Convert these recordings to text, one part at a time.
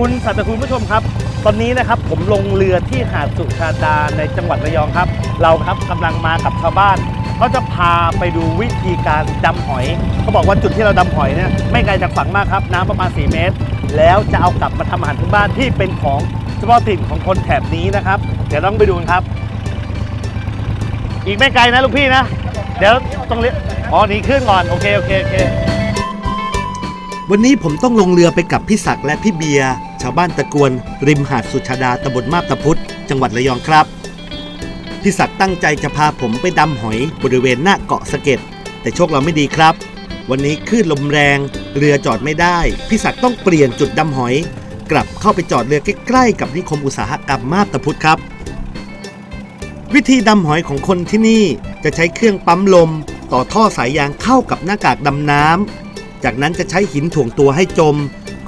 คุณสัตว์คุณผู้ชมครับ ตอนนี้นะครับผมลงเรือที่หาดสุชาดาในจังหวัดระยองครับ เราครับกำลังมากับชาวบ้านเขาจะพาไปดูวิธีการดำหอยเขาบอกว่าจุดที่เราดำหอยเนี่ยไม่ไกลจากฝั่งมากครับ น้ำประมาณ 4 เมตร แล้วจะเอากลับมาทำอาหารพื้นบ้านที่เป็นของเฉพาะถิ่นของคนแถบนี้นะครับ เดี๋ยวต้องไปดูกันครับ อีกไม่ไกลนะลูกพี่นะ เดี๋ยวต้องเลี้ยอ๋อหนี่ขึ้นก่อนโอเคโอเคโอเควันนี้ผมต้องลงเรือไปกับพี่ศักดิ์และพี่เบียร์ ชาวบ้านตะกวน ริมหาดสุชาดาตำบลมาบตาพุธจังหวัดระยองครับ พี่ศักดิ์ตั้งใจจะพาผมไปดำหอยบริเวณหน้าเกาะสะเก็ดแต่โชคเราไม่ดีครับ วันนี้คลื่นลมแรง เรือจอดไม่ได้ พี่ศักดิ์ต้องเปลี่ยนจุดดำหอย กลับเข้าไปจอดเรือใกล้ๆกับนิคมอุตสาหกรรมมาบตาพุธครับ วิธีดำหอยของคนที่นี่จะใช้เครื่องปั๊มลม ต่อท่อสายยางเข้ากับหน้ากากดำน้ำจากนั้นจะใช้หินถ่วงตัวให้จม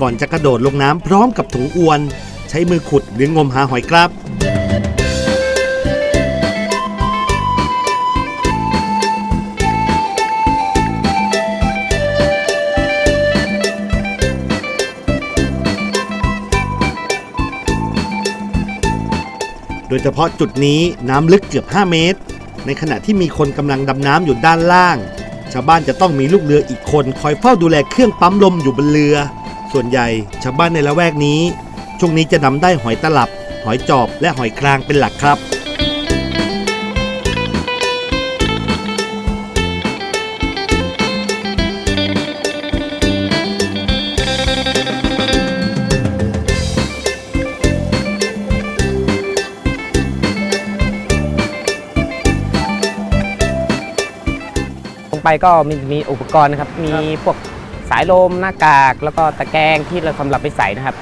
ก่อนจะกระโดดลงน้ำพร้อมกับถุงอวน ใช้มือขุดหรืองมหาหอยครับ โดยเฉพาะจุดนี้น้ำลึกเกือบ 5 เมตร ในขณะที่มีคนกำลังดำน้ำอยู่ด้านล่าง ชาวบ้านจะต้องมีลูกเรืออีกคน คอยเฝ้าดูแลเครื่องปั๊มลมอยู่บนเรือ ส่วนใหญ่ชาวบ้านในละแวกนี้ ช่วงนี้จะนำได้หอยตลับ หอยจอบและหอยครางเป็นหลักครับลงไปก็มีมีอุปกรณ์นะครับ มีพวก สายลมหน้ากาก แล้วก็ตะแกรงที่เราสำหรับไปใส่นะครับ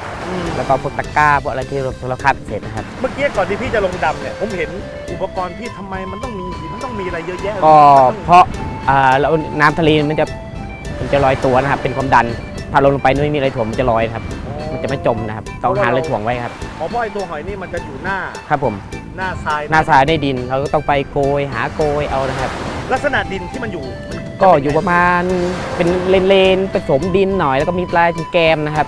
แล้วก็พวกตะกร้าพวกอะไรที่เราเราคัดเสร็จนะครับ เมื่อกี้ก่อนที่พี่จะลงดำเนี่ย ผมเห็นอุปกรณ์พี่ทำไมมันต้องมีหินต้องมีอะไรเยอะแยะก็เพราะอ่าแล้วน้ำทะเลมันจะมันจะลอยตัวนะครับ เป็นความดันถ้าลงลงไปไม่มีอะไรถ่วงมันจะลอยนะครับ มันจะไม่จมนะครับต้องหาอะไรถ่วงไว้ครับเพราะว่าไอ้ตัวหอยนี่มันจะอยู่หน้าครับผม หน้าทรายหน้าทรายในดินเราก็ต้องไปโกยหาโกยเอานะครับ ลักษณะดินที่มันอยู่มัน ก็อยู่ประมาณเป็นเลนๆผสมดินหน่อย แล้วก็มีปลายแกมนะครับ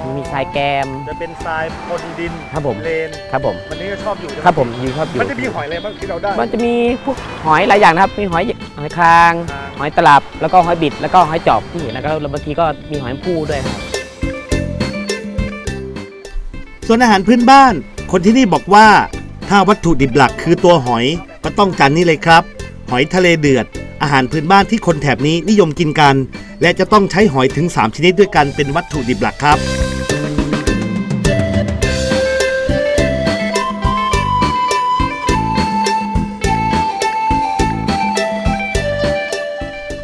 อ๋อมีทรายแกม จะเป็นทรายปนดินครับผม เลนครับผม มันนี่ก็ชอบอยู่ใช่ไหครับผมอยู่ครับอยู่ มันจะมีหอยอะไรบ้างที่เราได้ มันจะมีพวกหอยหลายอย่างนะครับ มีหอยหอยคางอ่าหอยตลับ แล้วก็หอยบิด แล้วก็หอยจอบที่เห็นแล้วก็บางทีก็มีหอยผู้ด้วยครับส่วนอาหารพื้นบ้าน คนที่นี่บอกว่า ถ้าวัตถุดิบหลักคือตัวหอยก็ต้องจานนี้เลยครับ หอยทะเลเดือด อาหารพื้นบ้านที่คนแถบนี้นิยมกินกัน และจะต้องใช้หอยถึง 3 ชนิดด้วยกันเป็นวัตถุดิบหลักครับ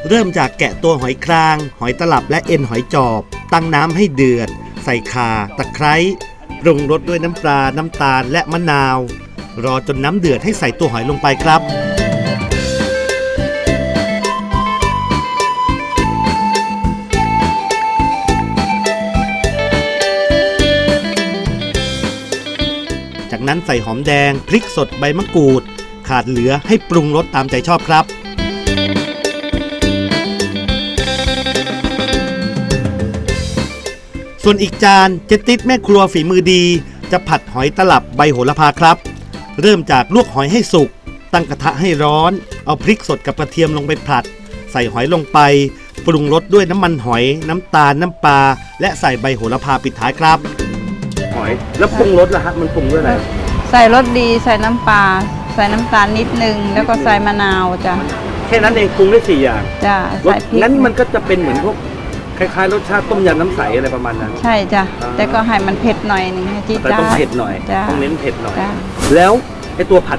เริ่มจากแกะตัวหอยคราง หอยตลับและเอ็นหอยจอบ ตั้งน้ำให้เดือด ใส่ข่าตะไคร้ปรุงรสด้วยน้ำปลา น้ำตาลและมะนาว รอจนน้ำเดือดให้ใส่ตัวหอยลงไปครับ นั้นใส่หอมแดง พริกสดใบมะกรูด ขาดเหลือให้ปรุงรสตามใจชอบครับ ส่วนอีกจานเจติดแม่ครัวฝีมือดี จะผัดหอยตลับใบโหระพาครับ เริ่มจากลวกหอยให้สุก ตั้งกระทะให้ร้อน เอาพริกสดกับกระเทียมลงไปผัด ใส่หอยลงไป ปรุงรสด้วยน้ำมันหอย น้ำตาล น้ำปลา และใส่ใบโหระพาปิดท้ายครับ อย แล้วปรุงรสล่ะฮะมันปรุงด้วยอะไรใส่รสดีใส่น้ำปลาใส่น้ำตาลนิดนึง แล้วก็ใส่มะนาวจ้ะแค่นั้นเองปรุงได้สี่อย่างจ้ะรสใส่พริกงั้นมันก็จะเป็นเหมือนพวกคล้ายๆรสชาติต้มยำน้ำใสอะไรประมาณนั้น ใช่จ้ะอ่า แต่ก็ให้มันเผ็ดหน่อยหนึงให้จี๊ดแต่จ้าต้องเผ็ดหน่อยจ้ะ ต้องเน้นเผ็ดหน่อย จ้ะ แล้วไอตัวผัด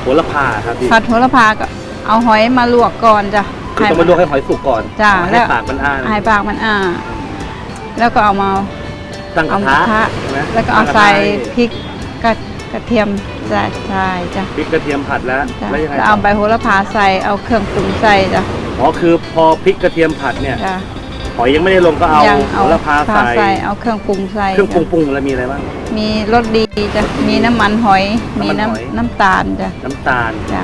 โหระพาครับพี่ผัดโหระพาก็เอาหอยมาลวกก่อนจ้ะคือต้องมาลวกให้หอยสุกก่อนจ้ะให้แล้วปากมันอ้าให้ปากมันอ่า แล้วก็เอามา ตั้งกเอาระกระทะทะใช่ไหมแล้วก็เอาตั้งระทะใส่ให้พริกกระกระเทียมใส่ใช่จ้ะพริกกระเทียมผัดแล้วจ้ะแล้วยังไงแล้วต่เอาอใบโหระพาใส่เอาเครื่องปรุงใส่จ้ะอ๋อคือพอพริกกระเทียมผัดเนี่ยจ้ะหอยยังไม่ได้ลงก็เอายังโหเอาระพาใส่ใส่ เอาเครื่องปรุงใส่เครื่องปรุงจ้ะปรุงแล้วมีอะไรบ้าง มีรสดีจ้ะมีน้ำมันหอย มีน้ำมันหอยน้ำน้ำตาลจ้ะน้ำตาล จ้ะ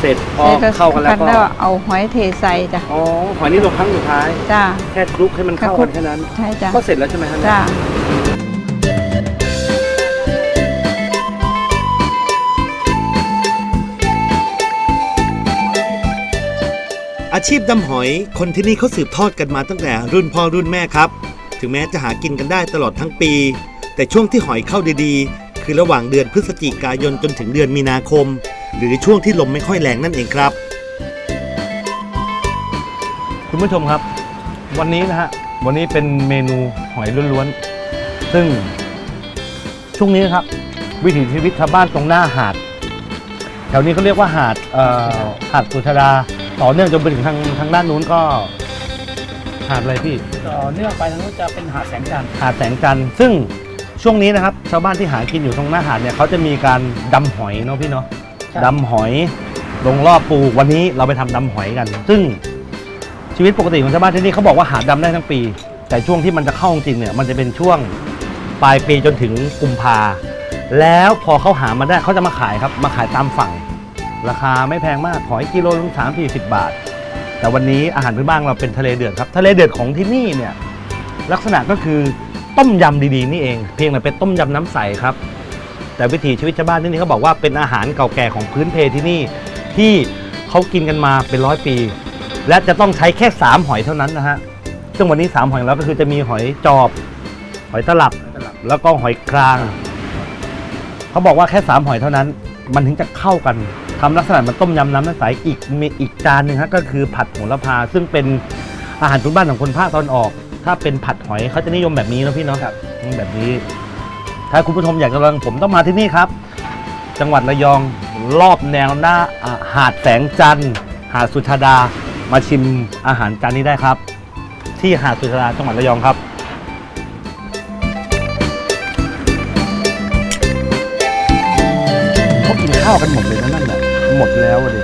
เสร็จพอเข้ากันแล้วก็เอาหอยเทใส่จ้ะอ๋อหอยนี่ลงครั้งสุดท้ายจ้าแค่คลุกให้มันเข้ากันแค่นั้นใช่จ้ะก็เสร็จแล้วใช่ไหมฮะจ้าอาชีพดำหอยคนที่นี่เขาสืบทอดกันมาตั้งแต่รุ่นพ่อรุ่นแม่ครับ ถึงแม้จะหากินกันได้ตลอดทั้งปี แต่ช่วงที่หอยเข้าดีๆ คือระหว่างเดือนพฤศจิกายนจนถึงเดือนมีนาคม หรือช่วงที่ลมไม่ค่อยแรงนั่นเองครับ คุณผู้ชมครับ วันนี้นะฮะวันนี้เป็นเมนูหอยล้วนๆซึ่งช่วงนี้นะครับ วิถีชีวิตชาวบ้านตรงหน้าหาด แถวนี้เขาเรียกว่าหาดเอ่อหาดสุชาดาต่อเนื่องจนไปถึงทางทางด้านนู้นก็ หาดอะไรพี่ ต่อเนื่องไปทางนู้นจะเป็นหาดแสงจันทร์หาดแสงจันทร์ซึ่งช่วงนี้นะครับ ชาวบ้านที่หากินอยู่ตรงหน้าหาดเนี่ยเขาจะมีการดำหอยเนาะพี่เนาะ ดำหอย ลงรอบปู วันนี้เราไปทำดำหอยกัน ซึ่งชีวิตปกติของชาวบ้านที่นี่เขาบอกว่าหาดำได้ทั้งปี แต่ช่วงที่มันจะเข้าจริงเนี่ย มันจะเป็นช่วงปลายปีจนถึงกุมภา แล้วพอเขาหามาได้เขาจะมาขายครับ มาขายตามฝั่ง ราคาไม่แพงมาก หอยกิโลละสามสี่สิบบาท แต่วันนี้อาหารพื้นบ้านเราเป็นทะเลเดือดครับ ทะเลเดือดของที่นี่เนี่ย ลักษณะก็คือต้มยำดีๆ นี่เอง เพียงแต่เป็นต้มยำน้ำใสครับ แต่วิถีชีวิตชาวบ้านที่นี่เขาบอกว่าเป็นอาหารเก่าแก่ของพื้นเพที่นี่ที่เขากินกันมาเป็นร้อยปี และจะต้องใช้แค่ 3 หอยเท่านั้นนะฮะซึ่งวันนี้ 3 หอยแล้วก็คือจะมีหอยจอบ หอยตลับ แล้วก็หอยกลาง เขาบอกว่าแค่ 3 หอยเท่านั้น มันถึงจะเข้ากันทำลักษณะเหมันต้มยำน้ำน้ำใสอีกมีอีกจานหนึ่งฮะก็คือผัดโหระพา ซึ่งเป็นอาหารพื้นบ้านของคนภาคตอนออก ถ้าเป็นผัดหอยเขาจะนิยมแบบนี้นะพี่เนาะแบบนี้ ถ้าคุณผู้ชมอยากจะลองผมต้องมาที่นี่ครับ จังหวัดระยองรอบแนวหน้าอ่าหาดแสงจันทร์หาดสุชาดา มาชิมอาหารจานนี้ได้ครับ ที่หาดสุชาดาจังหวัดระยองครับเขากินข้าวกันหมดเลยนะนั่นแหละหมดแล้วอะดิ